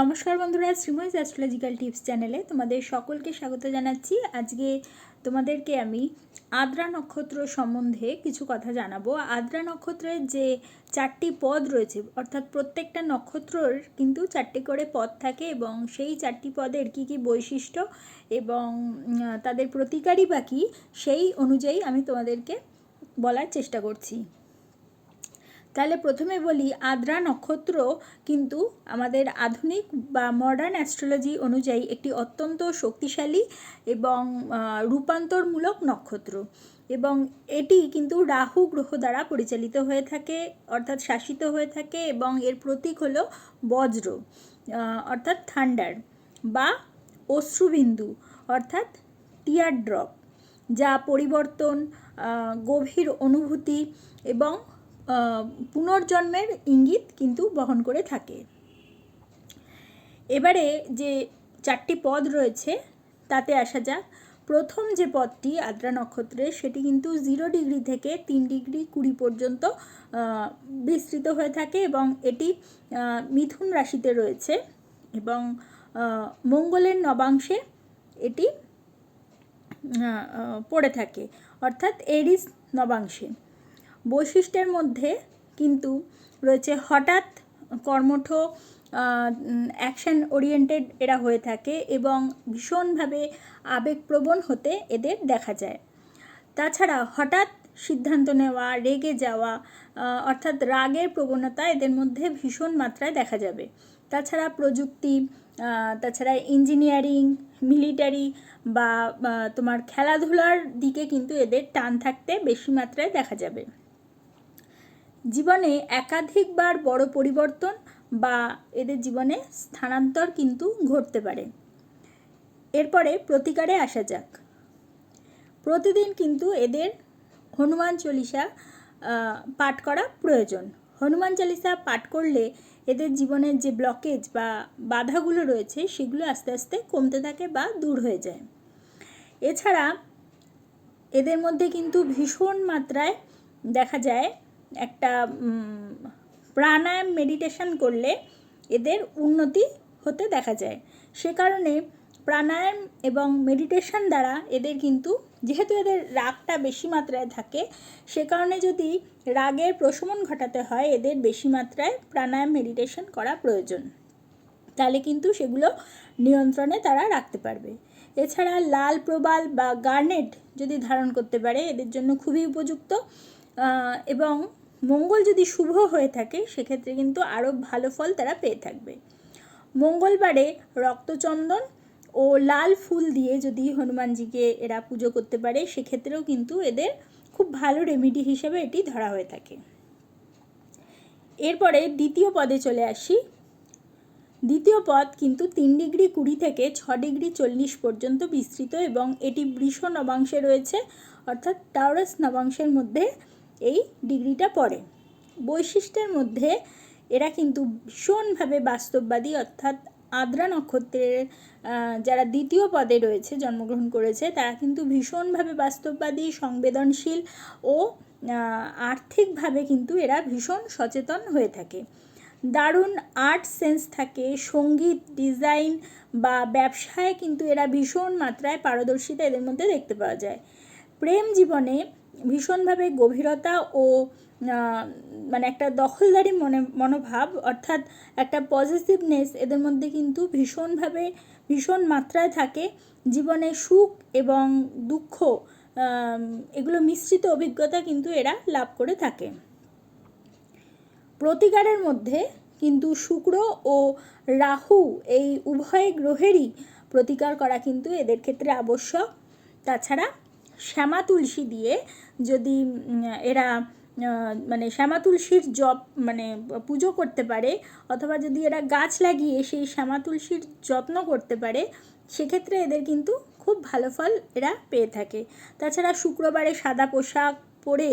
নমস্কার বন্ধুরা Sreemoyee astrological tips চ্যানেলে তোমাদের সকলকে স্বাগত জানাচ্ছি। আজকে তোমাদেরকে আমি আদ্রা নক্ষত্র সম্বন্ধে কিছু কথা জানাব। আদ্রা নক্ষত্রের যে চারটি পদ রয়েছে, অর্থাৎ প্রত্যেকটা নক্ষত্রর কিন্তু চারটি করে পদ থাকে এবং সেই চারটি পদের কি কি বৈশিষ্ট্য এবং তাদের প্রতিকারই বা কী, সেই অনুযায়ী আমি তোমাদেরকে বলার চেষ্টা করছি। তাহলে প্রথমে বলি আদ্রা নক্ষত্র কিন্তু আমাদের আধুনিক বা মডার্ন অ্যাস্ট্রোলজি অনুযায়ী একটি অত্যন্ত শক্তিশালী এবং রূপান্তরমূলক নক্ষত্র। এবং এটি কিন্তু রাহু গ্রহ দ্বারা পরিচালিত হয়ে থাকে, অর্থাৎ শাসিত হয়ে থাকে এবং এর প্রতীক হলো বজ্র অর্থাৎ থান্ডার বা অশ্রুবিন্দু, অর্থাৎ টিয়ার ড্রপ যা পরিবর্তন গভীর অনুভূতি এবং পুনর্জন্মের ইঙ্গিত কিন্তু বহন করে থাকে। এবারে যে চারটি পদ রয়েছে, তাতে আসা যাক। প্রথম যে পদটি আদ্রা নক্ষত্রের, সেটি কিন্তু জিরো ডিগ্রি থেকে তিন ডিগ্রি কুড়ি পর্যন্ত বিস্তৃত হয়ে থাকে এবং এটি মিথুন রাশিতে রয়েছে এবং মঙ্গলের নবাংশে এটি পড়ে থাকে। অর্থাৎ এরিস নবাংশে। বৈশিষ্ট্যের মধ্যে কিন্তু রয়েছে হঠাৎ কর্মঠ অ্যাকশন ওরিয়েন্টেড এরা হয়ে থাকে এবং ভীষণভাবে আবেগপ্রবণ হতে এদের দেখা যায়। তাছাড়া হঠাৎ সিদ্ধান্ত নেওয়া, রেগে যাওয়া অর্থাৎ রাগের প্রবণতা এদের মধ্যে ভীষণ মাত্রায় দেখা যাবে। তাছাড়া প্রযুক্তি তাছাড়া ইঞ্জিনিয়ারিং মিলিটারি বা তোমার খেলাধুলার দিকে কিন্তু এদের টান থাকতে বেশি মাত্রায় দেখা যাবে। জীবনে একাধিকবার বড় পরিবর্তন বা এদের জীবনে স্থানান্তর কিন্তু ঘটতে পারে। এরপরে প্রতিকারে আসা যাক। প্রতিদিন কিন্তু এদের হনুমান চল্লিশা পাঠ করা প্রয়োজন। হনুমান চালিসা পাঠ করলে এদের জীবনের যে ব্লকেজ বা বাধাগুলো রয়েছে, সেগুলো আস্তে আস্তে কমতে থাকে বা দূর হয়ে যায়। এছাড়া এদের মধ্যে কিন্তু ভীষণ মাত্রায় দেখা যায় একটা প্রাণায়াম মেডিটেশন করলে এদের উন্নতি হতে দেখা যায়। সে কারণে প্রাণায়াম এবং মেডিটেশন দ্বারা এদের কিন্তু, যেহেতু এদের রাগটা বেশি মাত্রায় থাকে, সে কারণে যদি রাগের প্রশমন ঘটাতে হয়, এদের বেশি মাত্রায় প্রাণায়াম মেডিটেশন করা প্রয়োজন। তাহলে কিন্তু সেগুলো নিয়ন্ত্রণে তারা রাখতে পারবে। এছাড়া লাল প্রবাল বা গার্নেট যদি ধারণ করতে পারে, এদের জন্য খুবই উপযুক্ত। এবং মঙ্গল যদি শুভ হয়ে থাকে, সেক্ষেত্রে কিন্তু আরও ভালো ফল তারা পেয়ে থাকবে। মঙ্গলবারে রক্তচন্দন ও লাল ফুল দিয়ে যদি হনুমানজিকে এরা পুজো করতে পারে, সেক্ষেত্রেও কিন্তু এদের খুব ভালো রেমেডি হিসেবে এটি ধরা হয়ে থাকে। এরপরে দ্বিতীয় পদে চলে আসি। দ্বিতীয় পদ কিন্তু তিন ডিগ্রি কুড়ি থেকে ছ ডিগ্রি চল্লিশ পর্যন্ত বিস্তৃত এবং এটি বৃষ নবাংশে রয়েছে, অর্থাৎ টাওরাস নবাংশের মধ্যে এই ডিগ্রিটা পড়ে। বৈশিষ্ট্যের মধ্যে এরা কিন্তু ভীষণভাবে বাস্তববাদী, অর্থাৎ আদ্রা নক্ষত্রের যারা দ্বিতীয় পদে রয়েছে, জন্মগ্রহণ করেছে, তারা কিন্তু ভীষণভাবে বাস্তববাদী, সংবেদনশীল ও আর্থিকভাবে কিন্তু এরা ভীষণ সচেতন হয়ে থাকে। দারুণ আর্ট সেন্স থাকে, সংগীত, ডিজাইন বা ব্যবসায় কিন্তু এরা ভীষণ মাত্রায় পারদর্শিতা এদের মধ্যে দেখতে পাওয়া যায়। প্রেম জীবনে ভীষণভাবে গভীরতা ও মানে একটা দখলদারি মনে, মনোভাব অর্থাৎ একটা পজিটিভনেস এদের মধ্যে কিন্তু ভীষণভাবে, ভীষণ মাত্রায় থাকে। জীবনে সুখ এবং দুঃখ এগুলো মিশ্রিত অভিজ্ঞতা কিন্তু এরা লাভ করে থাকে। প্রতিকারের মধ্যে কিন্তু শুক্র ও রাহু এই উভয় গ্রহেরই প্রতিকার করা কিন্তু এদের ক্ষেত্রে আবশ্যক। তাছাড়া শ্যামা তুলসী দিয়ে যদি এরা মানে শ্যামা তুলসীর জপ মানে পুজো করতে পারে, অথবা যদি এরা গাছ লাগিয়ে সেই শ্যামা তুলসীর যত্ন করতে পারে, সেক্ষেত্রে এদের কিন্তু খুব ভালো ফল এরা পেয়ে থাকে। তাছাড়া শুক্রবারে সাদা পোশাক পরে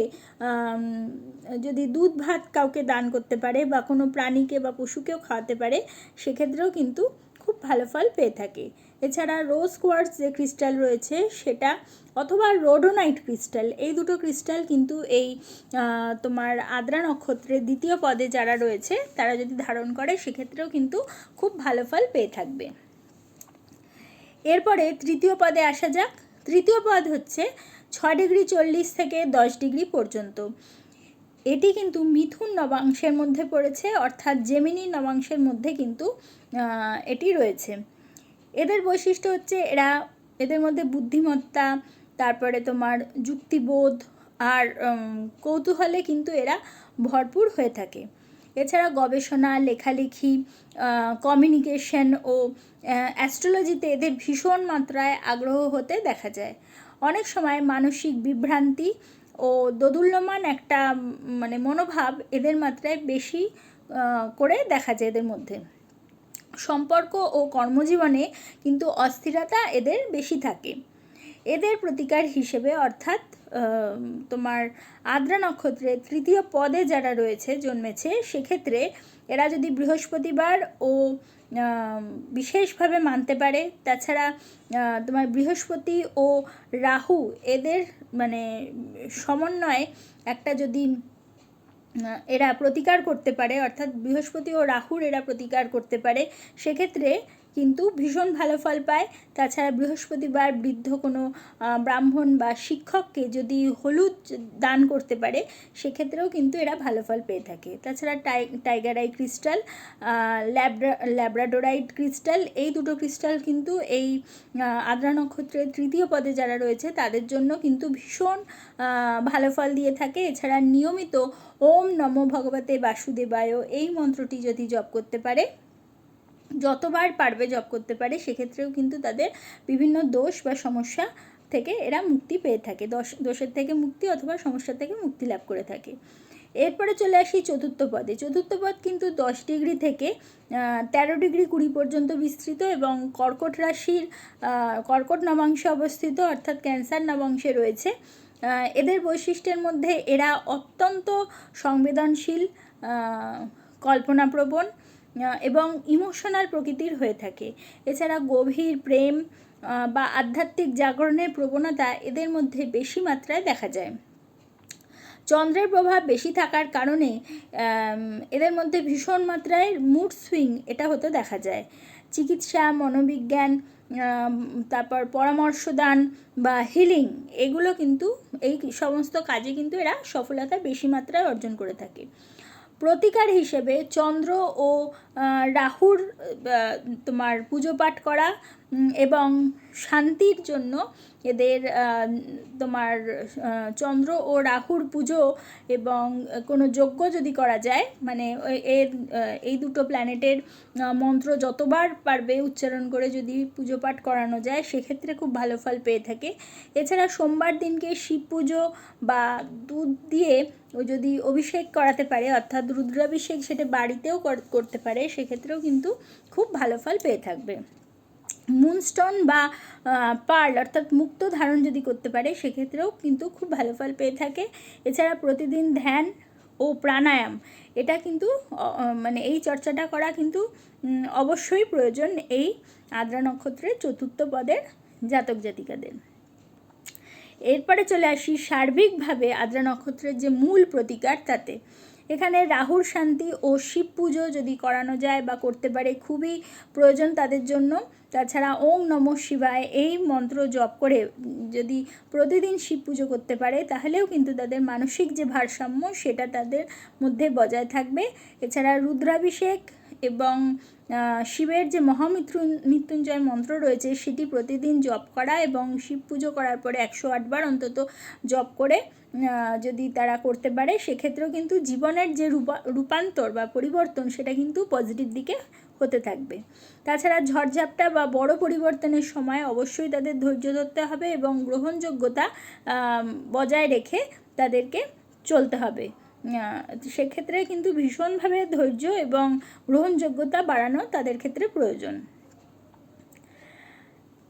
যদি দুধ ভাত কাউকে দান করতে পারে বা কোনো প্রাণীকে বা পশুকেও খাওয়াতে পারে, সেক্ষেত্রেও কিন্তু খুব ভালো ফল পেয়ে থাকে। এছাড়া রোজ কোয়ার্টস যে ক্রিস্টাল রয়েছে সেটা অথবা রোডোনাইট ক্রিস্টাল এই দুটো ক্রিস্টাল কিন্তু এই তোমার আদ্রা নক্ষত্রের দ্বিতীয় পদে যারা রয়েছে, তারা যদি ধারণ করে সেক্ষেত্রেও কিন্তু খুব ভালো ফল পেয়ে থাকবে। এরপরে তৃতীয় পদে আসা যাক। তৃতীয় পদ হচ্ছে ছ ডিগ্রি চল্লিশ থেকে দশ ডিগ্রি পর্যন্ত। এটি কিন্তু মিথুন নবাংশের মধ্যে পড়েছে, অর্থাৎ জেমিনি নবাংশের মধ্যে কিন্তু এটি রয়েছে। এদের বৈশিষ্ট্য হচ্ছে এরা এদের মধ্যে বুদ্ধিমত্তা, তারপরে তোমার যুক্তিবোধ আর কৌতূহলে কিন্তু এরা ভরপুর হয়ে থাকে। এছাড়া গবেষণা, লেখালেখি কমিউনিকেশন ও অ্যাস্ট্রোলজিতে এদের ভীষণ মাত্রায় আগ্রহ হতে দেখা যায়। অনেক সময় মানসিক বিভ্রান্তি ও দোদুল্যমান একটা মানে মনোভাব এদের মাত্রায় বেশি করে দেখা যায় এদের মধ্যে। সম্পর্ক ও কর্মজীবনে কিন্তু অস্থিরতা এদের বেশি থাকে। এদের প্রতিকার হিসেবে অর্থাৎ তোমার আদ্রা নক্ষত্রের তৃতীয় পদে যারা রয়েছে, জন্মেছে, সেক্ষেত্রে এরা যদি বৃহস্পতিবার ও বিশেষভাবে মানতে পারে, তাছাড়া তোমার বৃহস্পতি ও রাহু এদের মানে সমন্বয়ে একটা যদি এরা প্রতিকার করতে পারে অর্থাৎ বৃহস্পতি ও রাহুর এরা প্রতিকার করতে পারে। সেক্ষেত্রে কিন্তু ভীষণ ভালো ফল পায়। তাছাড়া বৃহস্পতিবার বৃদ্ধ কোনো ব্রাহ্মণ বা শিক্ষককে যদি হলুদ দান করতে পারে, সেক্ষেত্রেও কিন্তু এরা ভালো ফল পেয়ে থাকে। তাছাড়া টাই, টাইগার আই ক্রিস্টাল ল্যাবরা, ল্যাব্রাডোরাইট ক্রিস্টাল, এই দুটো ক্রিস্টাল কিন্তু এই আদ্রা নক্ষত্রের তৃতীয় পদে যারা রয়েছে, তাদের জন্য কিন্তু ভীষণ ভালো ফল দিয়ে থাকে। এছাড়া নিয়মিত ওম নমো ভগবতে বাসুদেবায় এই মন্ত্রটি যদি জপ করতে পারে যতবার পারবে জপ করতে পারে, সেক্ষেত্রেও কিন্তু তাদের বিভিন্ন দোষ বা সমস্যা থেকে এরা মুক্তি পেয়ে থাকে। দোষ, দোষের থেকে মুক্তি অথবা সমস্যা থেকে মুক্তি লাভ করে থাকে। এরপরে চলে আসি চতুর্থ পদে। চতুর্থ পদ কিন্তু দশ ডিগ্রি থেকে তেরো ডিগ্রি কুড়ি পর্যন্ত বিস্তৃত এবং কর্কট রাশির কর্কট নবাংশে অবস্থিত অর্থাৎ ক্যান্সার নবাংশে রয়েছে। এদের বৈশিষ্ট্যের মধ্যে এরা অত্যন্ত সংবেদনশীল কল্পনাপ্রবণ এবং ইমোশনাল প্রকৃতির হয়ে থাকে। এছাড়া গভীর প্রেম বা আধ্যাত্মিক জাগরণের প্রবণতা এদের মধ্যে বেশি মাত্রায় দেখা যায়। চন্দ্রের প্রভাব বেশি থাকার কারণে এদের মধ্যে ভীষণ মাত্রায় মুড সুইং এটা হতে দেখা যায়। চিকিৎসা, মনোবিজ্ঞান তারপর পরামর্শদান বা হিলিং এগুলো কিন্তু এই সমস্ত কাজে কিন্তু এরা সফলতা বেশি মাত্রায় অর্জন করে থাকে। প্রতিকার হিসেবে চন্দ্র ও রাহুর তোমার পুজো পাঠ করা এবং শান্তির জন্য এদের তোমার চন্দ্র ও রাহুর পুজো এবং কোনো যজ্ঞ যদি করা যায় মানে এর এই দুটো প্ল্যানেটের মন্ত্র যতবার পারবে উচ্চারণ করে যদি পুজো পাঠ করানো যায়, সেক্ষেত্রে খুব ভালো ফল পেয়ে থাকে। এছাড়া সোমবার দিনকে শিব পুজো বা দুধ দিয়ে ও যদি অভিষেক করাতে পারে, অর্থাৎ রুদ্রাভিষেক সেটা বাড়িতেও করতে পারে, সেক্ষেত্রেও কিন্তু খুব ভালো ফল পেয়ে থাকবে। মুনস্টোন বা পার্ল অর্থাৎ মুক্ত ধারণ যদি করতে পারে, সেক্ষেত্রেও কিন্তু খুব ভালো ফল পেয়ে থাকে। এছাড়া প্রতিদিন ধ্যান ও প্রাণায়াম, এটা কিন্তু মানে এই চর্চাটা করা কিন্তু অবশ্যই প্রয়োজন এই আদ্রা নক্ষত্রের চতুর্থ পদের জাতক জাতিকাদের। এরপরে চলে আসি সার্বিকভাবে আদ্রা নক্ষত্রের যে মূল প্রতিকার তাতে। এখানে রাহুর শান্তি ও শিব পুজো যদি করানো যায় বা করতে পারে, খুবই প্রয়োজন তাদের জন্য। তাছাড়া ওম নম শিবায় এই মন্ত্র জপ করে যদি প্রতিদিন শিব পুজো করতে পারে, তাহলেও কিন্তু তাদের মানসিক যে ভারসাম্য, সেটা তাদের মধ্যে বজায় থাকবে। এছাড়া রুদ্রাভিষেক এবং শিবের যে মহামৃত্যু, মৃত্যুঞ্জয় মন্ত্র রয়েছে, সেটি প্রতিদিন জপ করা এবং শিব পুজো করার পরে একশো আটবার অন্তত জপ করে যদি তারা করতে পারে, সেক্ষেত্রেও কিন্তু জীবনের যে রূপা, রূপান্তর বা পরিবর্তন, সেটা কিন্তু পজিটিভ দিকে হতে থাকবে। তাছাড়া ঝড়ঝাপটা বা বড় পরিবর্তনের সময় অবশ্যই তাদের ধৈর্য ধরতে হবে এবং গ্রহণযোগ্যতা বজায় রেখে তাদেরকে চলতে হবে। সেক্ষেত্রে কিন্তু ভীষণভাবে ধৈর্য এবং গ্রহণযোগ্যতা বাড়ানো তাদের ক্ষেত্রে প্রয়োজন।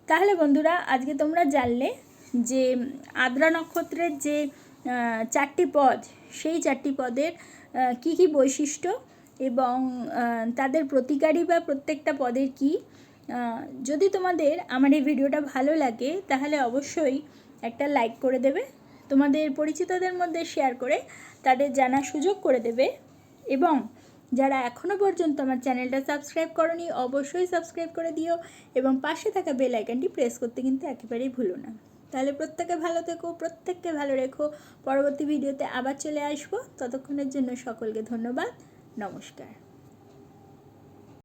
তাহলে বন্ধুরা, আজকে তোমরা জানলে যে আদ্রা নক্ষত্রের যে চারটি পদ, সেই চারটি পদের কি কি বৈশিষ্ট্য এবং তাদের প্রতিকারী বা প্রত্যেকটা পদের কি? যদি তোমাদের আমার এই ভিডিওটা ভালো লাগে, তাহলে অবশ্যই একটা লাইক করে দেবে। তোমাদের পরিচিতদের মধ্যে শেয়ার করে তাদের জানার সুযোগ করে দেবে। এবং যারা এখনও পর্যন্ত আমার চ্যানেলটা সাবস্ক্রাইব করনি, অবশ্যই সাবস্ক্রাইব করে দিও এবং পাশে থাকা বেল আইকনটি প্রেস করতে কিন্তু একেবারেই ভুলো না। তাহলে প্রত্যেকে ভালো থেকো, প্রত্যেককে ভালো রেখো। পরবর্তী ভিডিওতে আবার চলে আসব। ততক্ষণের জন্য সকলকে ধন্যবাদ। নমস্কার।